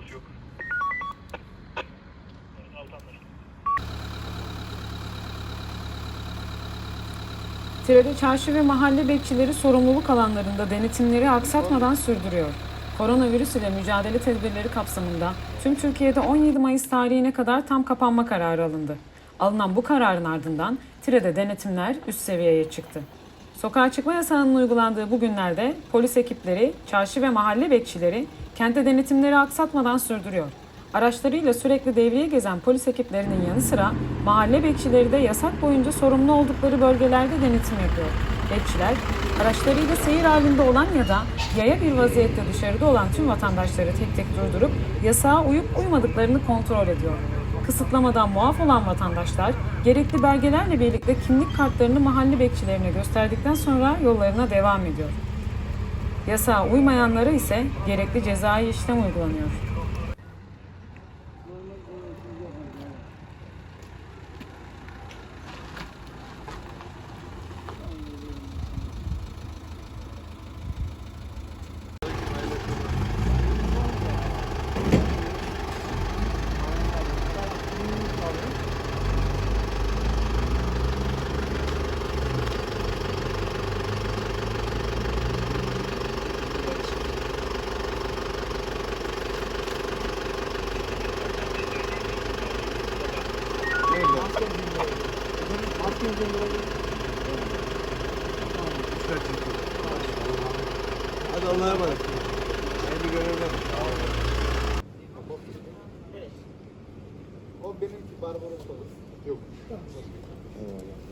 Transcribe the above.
arabası yok. Tirede çarşı ve mahalle bekçileri sorumluluk alanlarında denetimleri aksatmadan sürdürüyor. Koronavirüs ile mücadele tedbirleri kapsamında tüm Türkiye'de 17 Mayıs tarihine kadar tam kapanma kararı alındı. Alınan bu kararın ardından Tire'de denetimler üst seviyeye çıktı. Sokağa çıkma yasağının uygulandığı bu günlerde polis ekipleri, çarşı ve mahalle bekçileri kente denetimleri aksatmadan sürdürüyor. Araçlarıyla sürekli devriye gezen polis ekiplerinin yanı sıra mahalle bekçileri de yasak boyunca sorumlu oldukları bölgelerde denetim yapıyor. Bekçiler, araçlarıyla seyir halinde olan ya da yaya bir vaziyette dışarıda olan tüm vatandaşları tek tek durdurup yasağa uyup uymadıklarını kontrol ediyor. Kısıtlamadan muaf olan vatandaşlar gerekli belgelerle birlikte kimlik kartlarını mahalle bekçilerine gösterdikten sonra yollarına devam ediyor. Yasağa uymayanlara ise gerekli cezai işlem uygulanıyor. Hadi Allah'a emanet. Hayırlı görevler. O benim Barbaros olur. Yok. Eyvallah.